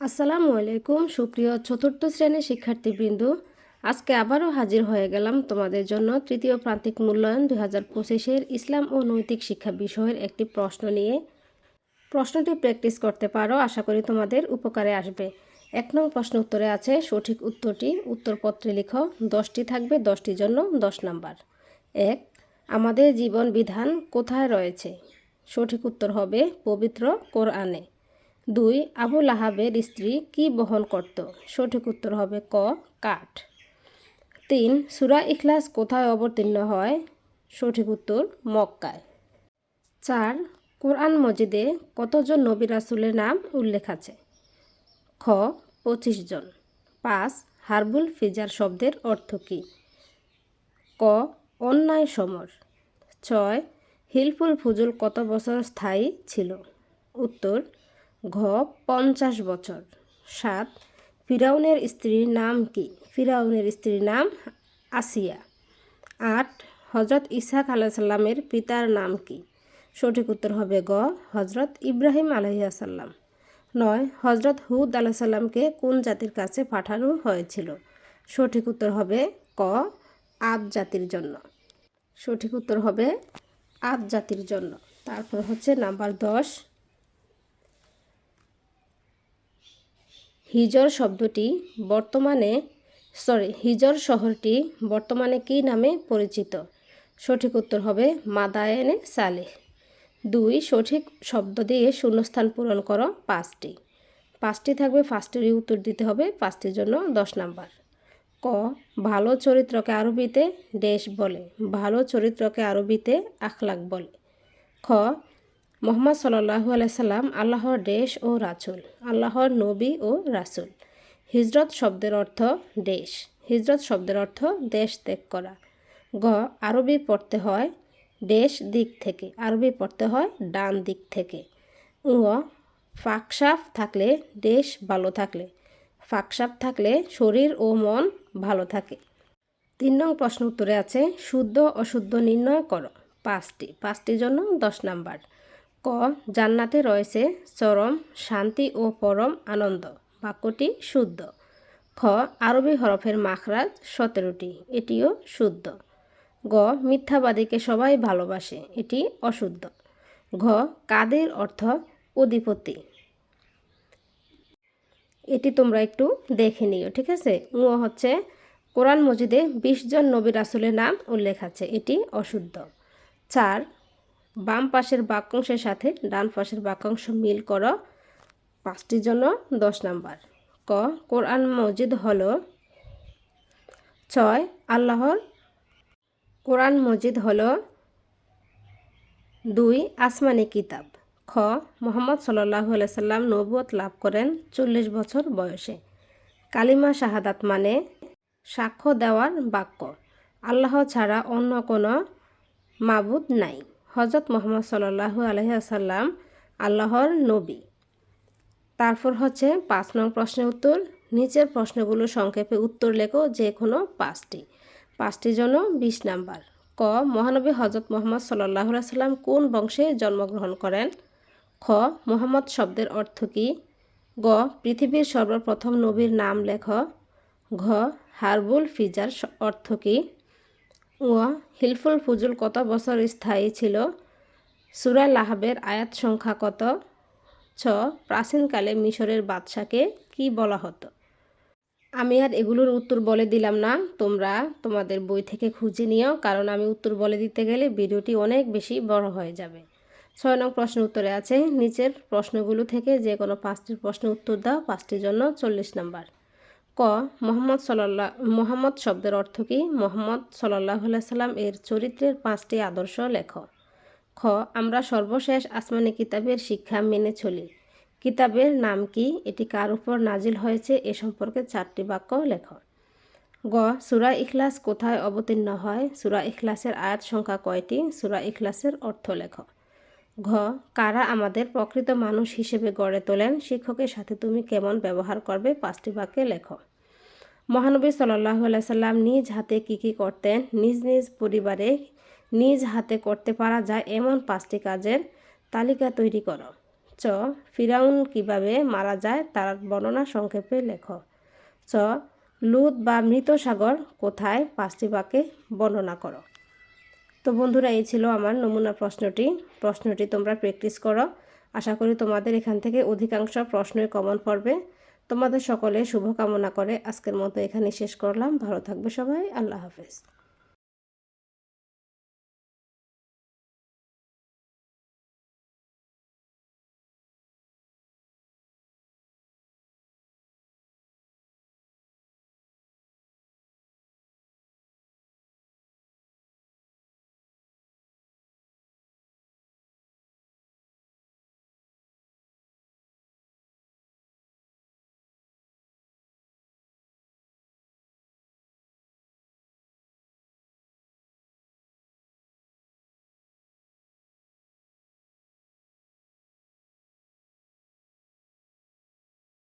আসসালামু আলাইকুম, সুপ্রিয় চতুর্থ শ্রেণির শিক্ষার্থীবৃন্দ। আজকে আবারও হাজির হয়ে গেলাম তোমাদের জন্য তৃতীয় প্রান্তিক মূল্যায়ন দুই হাজার পঁচিশের ইসলাম ও নৈতিক শিক্ষা বিষয়ের একটি প্রশ্ন নিয়ে। প্রশ্নটি প্র্যাকটিস করতে পারো, আশা করি তোমাদের উপকারে আসবে। এক নং প্রশ্ন উত্তরে আছে, সঠিক উত্তরটি, উত্তরপত্রে লিখো, দশটি থাকবে, দশটির জন্য দশ নাম্বার। এক, আমাদের জীবন বিধান কোথায় রয়েছে? সঠিক উত্তর হবে পবিত্র কোরআনে। দুই, আবু লাহাবের স্ত্রী কি বহন করত? সঠিক উত্তর হবে ক, কাঠ। তিন, সুরা ইখলাস কোথায় অবতীর্ণ হয়? সঠিক উত্তর, মক্কায়। চার, কোরআন মজিদে কতজন নবী রাসুলের নাম উল্লেখ আছে? খ, পঁচিশ জন। পাঁচ, হারবুল ফিজার শব্দের অর্থ কী? ক, অন্যায় সমর। ছয় হিলফুল ফুজুল কত বছর স্থায়ী ছিল? উত্তর ঘ, পঞ্চাশ বছর। সাত, ফিরাউনের স্ত্রীর নাম কি? ফিরাউনের স্ত্রীর নাম আসিয়া। আট হজরত ইসাক আলাইসাল্লামের পিতার নাম কি? সঠিক উত্তর হবে গ হজরত ইব্রাহিম আলহিয়াসাল্লাম নয় হজরত হুদ আলাহিসাল্লামকে কোন জাতির কাছে পাঠানো হয়েছিল? সঠিক উত্তর হবে ক, আদ জাতির জন্য। সঠিক উত্তর হবে আদ জাতির জন্য। তারপর হচ্ছে নাম্বার দশ হিজর শব্দটি বর্তমানে সরি হিজর শহরটি বর্তমানে কী নামে পরিচিত? সঠিক উত্তর হবে মাদায়েনে সালেহ। দুই, সঠিক শব্দ দিয়ে শূন্যস্থান পূরণ করো পাঁচটি। পাঁচটি থাকবে ফার্স্টেরই উত্তর দিতে হবে, পাঁচটির জন্য দশ নাম্বার। ক, ভালো চরিত্রকে আরবিতে দেশ বলে, ভালো চরিত্রকে আরবিতে আখলাক বলে। খ মোহাম্মদ সাল্লাহু আলাইসাল্লাম আল্লাহর দেশ ও রাসুল, আল্লাহর নবী ও রাসুল। হিজরত শব্দের অর্থ দেশ, হিজরত শব্দের অর্থ দেশ ত্যাগ করা। গ, আরবি পড়তে হয় দেশ দিক থেকে, আরবি পড়তে হয় ডান দিক থেকে। উ ফাঁকসাফ থাকলে দেশ ভালো থাকলে, ফাঁকসাফ থাকলে শরীর ও মন ভালো থাকে। তিন নং প্রশ্ন উত্তরে আছে, শুদ্ধ অশুদ্ধ নির্ণয় করো। পাঁচটি, পাঁচটির জন্য দশ নাম্বার। ক, জান্নাতে রয়েছে চরম, শান্তি ও পরম আনন্দ। বাক্যটি শুদ্ধ। খ, আরবি হরফের মাখরাজ সতেরোটি, এটিও শুদ্ধ। গ, মিথ্যাবাদীকে সবাই ভালোবাসে, এটি অশুদ্ধ। ঘ, কাদের অর্থ অধিপতি। এটি তোমরা একটু দেখে নিও, ঠিক আছে? উ হচ্ছে, কোরআন মজিদে বিশ জন নবী রাসুলের নাম উল্লেখ আছে, এটি অশুদ্ধ। চার বাম পাশের বাক্যাংশের সাথে ডান পাশের বাক্যাংশ মিল কর। পাঁচটির জন্য দশ নাম্বার। ক, কোরআন মসজিদ হল। ছয়, আল্লাহর কোরআন মসজিদ হল। দুই, আসমানি কিতাব। খ, মোহাম্মদ সাল্লাহু সাল্লাম নবুয়ত লাভ করেন চল্লিশ বছর বয়সে। কালিমা শাহাদাত মানে সাক্ষ্য দেওয়ার বাক্য। আল্লাহ ছাড়া অন্য কোনো মাবুদ নাই। হজরত মোহাম্মদ সাল্লাহু আলহিহাসাল্লাম আল্লাহর নবী। তারপর হচ্ছে পাঁচ নং প্রশ্নের উত্তর। নিচের প্রশ্নগুলো সংক্ষেপে উত্তর লেখো যে কোনো পাঁচটি পাঁচটির জন্য বিশ নাম্বার। ক, মহানবী হজরত মোহাম্মদ সাল্লাহ সাল্লাম কোন বংশে জন্মগ্রহণ করেন? খ, মোহাম্মদ শব্দের অর্থ কী? গ, পৃথিবীর সর্বপ্রথম নবীর নাম লেখ। ঘ, হারবুল ফিজার অর্থ কী? ও হিলফুল ফুজুল কত বছর স্থায়ী ছিল? সুরা লাহাবের আয়াত সংখ্যা কত? ছ, প্রাচীনকালে মিশরের বাদশাকে কি বলা হতো? আমি আর এগুলোর উত্তর বলে দিলাম না। তোমরা তোমাদের বই থেকে খুঁজে নিও, কারণ আমি উত্তর বলে দিতে গেলে ভিডিওটি অনেক বেশি বড় হয়ে যাবে। ছয় নং প্রশ্ন উত্তরে আছে, নিচের প্রশ্নগুলো থেকে যে কোনো পাঁচটির প্রশ্ন উত্তর দাও, পাঁচটির জন্য চল্লিশ নাম্বার। ক, মোহাম্মদ সাল্লাহ মোহাম্মদ শব্দের অর্থ কী? মোহাম্মদ সাল্লাহ সাল্লাম এর চরিত্রের পাঁচটি আদর্শ লেখ খ, আমরা সর্বশেষ আসমানি কিতাবের শিক্ষা মেনে চলি। কিতাবের নাম কি? এটি কার উপর নাজিল হয়েছে? এ সম্পর্কে চারটি বাক্য লেখ গ, সুরা ইখলাস কোথায় অবতীর্ণ হয়? সুরা ইখলাসের আয়াত সংখ্যা কয়টি? সুরা ইখলাসের অর্থ লেখ ঘ, কারা আমাদের প্রকৃত মানুষ হিসেবে গড়ে তোলেন? শিক্ষকের সাথে তুমি কেমন ব্যবহার করবে? পাঁচটি বাক্যে লেখো। মহানবী সাল্লাহ সাল্লাম নিজ হাতে কী কী করতেন? নিজ নিজ পরিবারে নিজ হাতে করতে পারা যায় এমন পাঁচটি কাজের তালিকা তৈরি করো। চ, ফিরাউন কীভাবে মারা যায় তার বর্ণনা সংক্ষেপে লেখ। চ, লুত বা মৃত সাগর কোথায়? পাঁচটি বাক্যে বর্ণনা করো। তো বন্ধুরা, এই ছিল আমার নমুনা প্রশ্নটি। প্রশ্নটি তোমরা প্র্যাকটিস করো। আশা করি তোমাদের এখান থেকে অধিকাংশ প্রশ্নই কমন পড়বে। তোমাদের সকলে শুভকামনা করে আজকের মতো এখানে শেষ করলাম। ভালো থাকবে সবাই। আল্লাহ হাফেজ।